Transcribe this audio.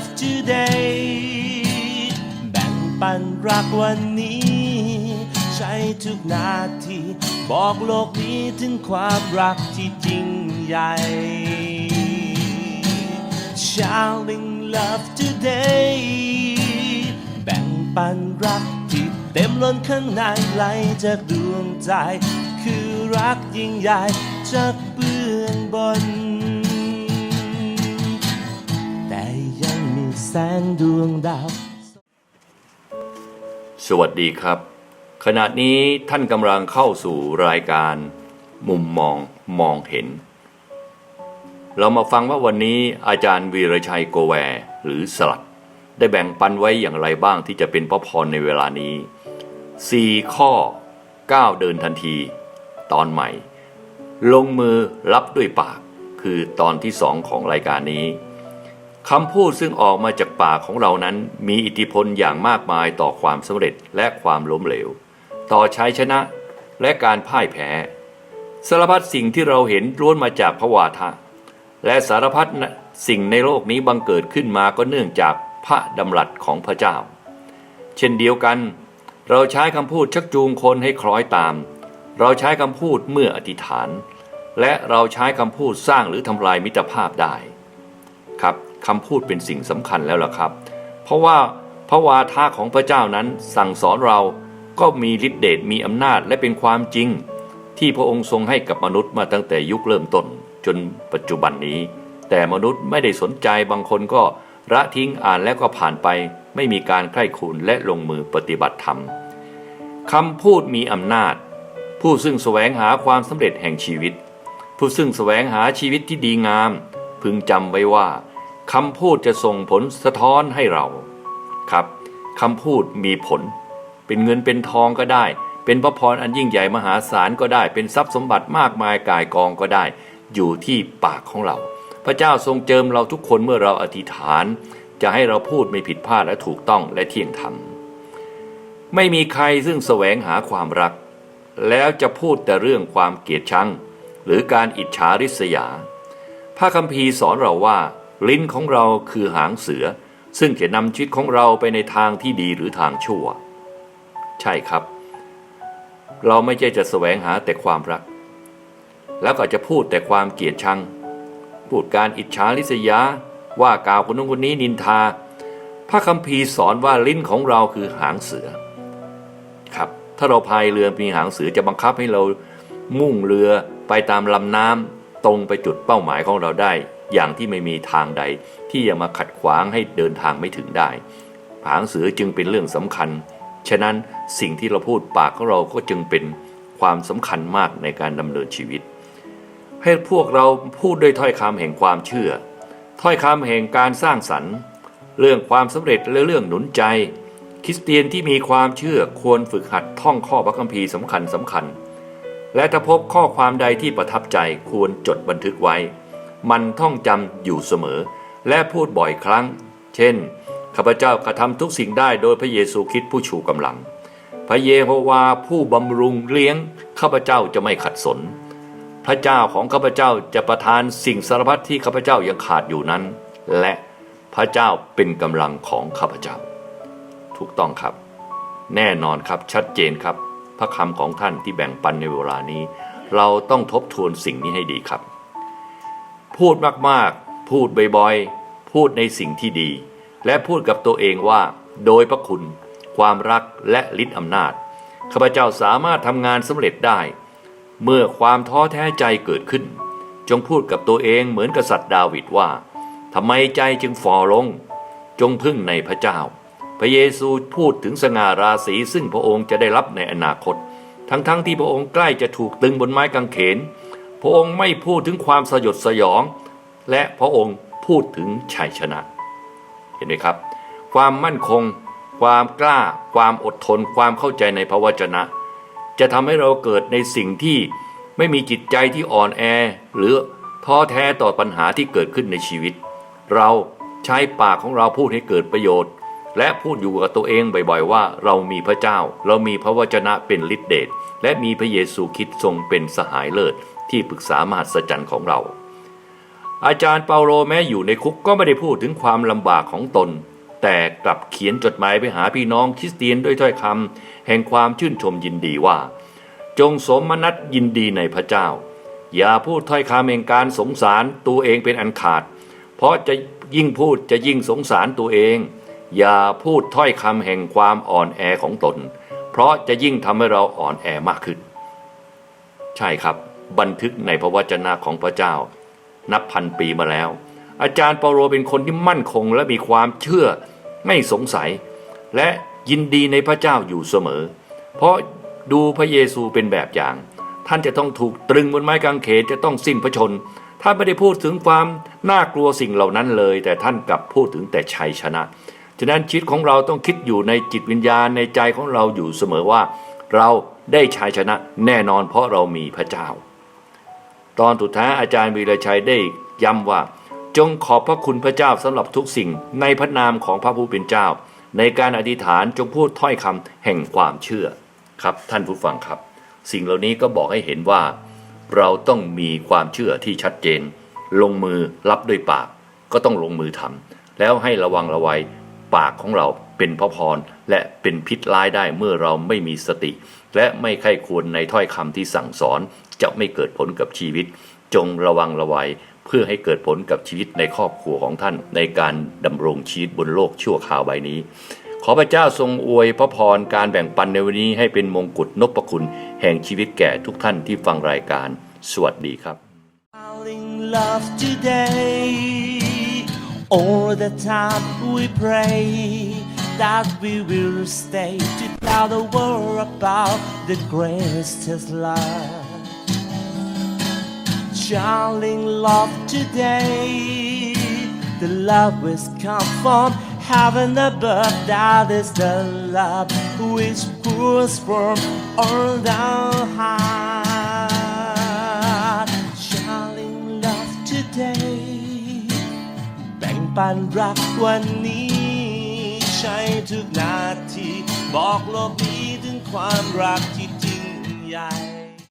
love today แบ่งปันรักวันนี้ ใช้ทุกนาที บอกโลกนี้ถึงความรักที่จริงใหญ่ Shouting love today แบ่งปันรักที่เต็มล้นข้างในไหลจากดวงใจ คือรักยิ่งใหญ่จากเบื้องบน แสงดวงดาว สวัสดีครับ ขณะนี้ท่านกำลังเข้าสู่รายการ มุมมองมองเห็น เรามาฟังว่าวันนี้อาจารย์วีรชัยโกแวร์หรือสลัด ได้แบ่งปันไว้อย่างไรบ้างที่จะเป็นพระพรในเวลานี้ 4 ข้อ 9 เดินทันที ตอนใหม่ ลงมือรับด้วยปาก คือตอนที่สองของรายการนี้ คำพูดซึ่งออกมาจากปากของเรานั้นมีอิทธิพลอย่างมากมายต่อความสำเร็จและความล้มเหลว ต่อชัยชนะและการพ่ายแพ้สารพัดสิ่งที่เราเห็นล้วนมาจากพระวาทะ และสารพัดสิ่งในโลกนี้บังเกิดขึ้นมาก็เนื่องจากพระดำรัสของพระเจ้า เช่นเดียวกัน เราใช้คำพูดชักจูงคนให้คล้อยตาม เราใช้คำพูดเมื่ออธิษฐาน และเราใช้คำพูดสร้างหรือทำลายมิตรภาพได้ ครับ คำพูดเป็นสิ่งสำคัญแล้วล่ะครับ เพราะว่าพระวาทะของพระเจ้านั้นสั่งสอนเราก็มีฤทธิเดชมีอำนาจและเป็นความจริง ที่พระองค์ทรงให้กับมนุษย์มาตั้งแต่ยุคเริ่มต้น จนปัจจุบันนี้ แต่มนุษย์ไม่ได้สนใจบางคนก็ละทิ้งอ่านแล้วก็ผ่านไป ไม่มีการใคร่ครวญและลงมือปฏิบัติธรรมคำพูดมีอำนาจ ผู้ซึ่งแสวงหาความสำเร็จแห่งชีวิต ผู้ซึ่งแสวงหาชีวิตที่ดีงาม พึงจำไว้ว่า คำพูดจะส่งผลสะท้อนให้เราครับคำพูดมีผล เป็นเงินเป็นทองก็ได้ เป็นพระพรอันยิ่งใหญ่มหาศาลก็ได้ เป็นทรัพย์สมบัติมากมายกายกองก็ได้ อยู่ที่ปากของเรา พระเจ้าทรงเจิมเราทุกคนเมื่อเราอธิษฐาน จะให้เราพูดไม่ผิดพลาดและถูกต้องและเที่ยงธรรมไม่มีใครซึ่งแสวงหาความรัก แล้วจะพูดแต่เรื่องความเกลียดชัง หรือการอิจฉาริษยาพระคัมภีร์สอนเราว่า ลิ้นของเราคือหางเสือ ซึ่งจะนำชีวิตของเราไปในทางที่ดีหรือทางชั่ว ใช่ครับ เราไม่ใช่จะแสวงหาแต่ความรัก แล้วก็จะพูดแต่ความเกลียดชัง พูดการอิจฉาริษยา ว่ากล่าวคนนู้นคนนี้นินทา พระคัมภีร์สอนว่าลิ้นของเราคือหางเสือ ครับ ถ้าเราพายเรือมีหางเสือจะบังคับให้เรามุ่งเรือไปตามลำน้ำตรงไปจุดเป้าหมายของเราได้ อย่างที่ไม่มีทางใด ที่จะมาขัดขวางให้เดินทางไม่ถึงได้หางเสือจึงเป็นเรื่องสำคัญ ฉะนั้นสิ่งที่เราพูดปากของเราก็จึงเป็นความสำคัญมากในการดำเนินชีวิต ให้พวกเราพูดด้วยถ้อยคำแห่งความเชื่อ ถ้อยคำแห่งการสร้างสรรค์ เรื่องความสำเร็จและเรื่องหนุนใจ คริสเตียนที่มีความเชื่อควรฝึกหัดท่องข้อพระคัมภีร์สำคัญสำคัญ และถ้าพบข้อความใดที่ประทับใจควรจดบันทึกไว้ มันท่องจำอยู่เสมอ และพูดบ่อยครั้ง เช่น ข้าพเจ้ากระทำทุกสิ่งได้โดยพระเยซูคริสต์ผู้ชูกำลัง พระเยโฮวาผู้บำรุงเลี้ยง ข้าพเจ้าจะไม่ขัดสน พระเจ้าของข้าพเจ้าจะประทานสิ่งสารพัดที่ข้าพเจ้ายังขาดอยู่นั้น และพระเจ้าเป็นกำลังของข้าพเจ้า ถูกต้องครับ แน่นอนครับชัดเจนครับ พระคำของท่านที่แบ่งปันในเวลานี้ เราต้องทบทวนสิ่งนี้ให้ดีครับ พูดมากๆ พูดบ่อยๆ พูดในสิ่งที่ดี และพูดกับตัวเองว่า โดยพระคุณ ความรักและฤทธิอำนาจข้าพเจ้าสามารถทำงานสำเร็จได้ เมื่อความท้อแท้ใจเกิดขึ้น จงพูดกับตัวเองเหมือนกษัตริย์ดาวิดว่าทำไมใจจึงฝ่อลง จงพึ่งในพระเจ้า พระเยซูพูดถึงสง่าราศีซึ่งพระองค์จะได้รับในอนาคต ทั้งๆทที่พระองค์ใกล้จะถูกตึงบนไม้กางเขน พระองค์ไม่พูดถึงความสยดสยอง และพระองค์พูดถึงชัยชนะ เห็นไหมครับ ความมั่นคง ความกล้า ความอดทน ความเข้าใจในพระวจนะ จะทำให้เราเกิดในสิ่งที่ไม่มีจิตใจที่อ่อนแอ หรือท้อแท้ต่อปัญหาที่เกิดขึ้นในชีวิต เราใช้ปากของเราพูดให้เกิดประโยชน์ และพูดอยู่กับตัวเองบ่อยๆ ว่าเรามีพระเจ้า เรามีพระวจนะเป็นฤทธิเดชและมีพระเยซูคริสต์ทรงเป็นสหายเลิศ ที่ปรึกษามหัศจรรย์ของเรา อาจารย์เปาโลแม้อยู่ในคุกก็ไม่ได้พูดถึงความลำบากของตน แต่กลับเขียนจดหมายไปหาพี่น้องคริสเตียนด้วยถ้อยคำแห่งความชื่นชมยินดีว่า จงสมนัตยินดีในพระเจ้า อย่าพูดถ้อยคำแห่งการสงสารตัวเองเป็นอันขาด เพราะจะยิ่งพูดจะยิ่งสงสารตัวเอง อย่าพูดถ้อยคำแห่งความอ่อนแอของตน เพราะจะยิ่งทำให้เราอ่อนแอมากขึ้น ใช่ครับ บันทึกในพระวจนะของพระเจ้า นับพันปีมาแล้ว อาจารย์เปาโลเป็นคนที่มั่นคงและมีความเชื่อไม่สงสัย และยินดีในพระเจ้าอยู่เสมอ เพราะดูพระเยซูเป็นแบบอย่าง ท่านจะต้องถูกตรึงบนไม้กางเขนจะต้องสิ้นพระชนท่านไม่ได้พูดถึงความน่ากลัวสิ่งเหล่านั้นเลย แต่ท่านกลับพูดถึงแต่ชัยชนะฉะนั้นชีวิตของเราต้องคิดอยู่ในจิตวิญญาณในใจของเราอยู่เสมอว่า เราได้ชัยชนะแน่นอนเพราะเรามีพระเจ้า ตอนสุดท้ายอาจารย์วีรชัยได้ย้ำว่า จงขอบพระคุณพระเจ้าสำหรับทุกสิ่งในพระนามของพระผู้เป็นเจ้า ในการอธิษฐานจงพูดถ้อยคำแห่งความเชื่อครับท่านผู้ฟังครับ สิ่งเหล่านี้ก็บอกให้เห็นว่า เราต้องมีความเชื่อที่ชัดเจน ลงมือรับด้วยปาก ก็ต้องลงมือทำแล้วให้ระวังระวัยปากของเราเป็นพระพรและเป็นพิษร้ายได้เมื่อเราไม่มีสติ และไม่ใคร่ควรในถ้อยคำที่สั่งสอน จะไม่เกิดผลกับชีวิต จงระวังระวัยเพื่อให้เกิดผลกับชีวิตในครอบครัวของท่าน ในการดำรงชีวิตบนโลกชั่วคราวใบนี้ ขอพระเจ้าทรงอวยพระพรการแบ่งปันในวันนี้ให้เป็นมงกุฎนพคุณ แห่งชีวิตแก่ทุกท่านที่ฟังรายการ สวัสดีครับ Falling love today. All the time we pray that we will stay to tell the world about the greatest love. Shining love today. The love which come from heaven above. That is the love which pours from on down high. Shining love today. แบ่งปันรักวันนี้ ใช้ทุกนาที บอกโลกนี้ถึงความรักที่จริงใหญ่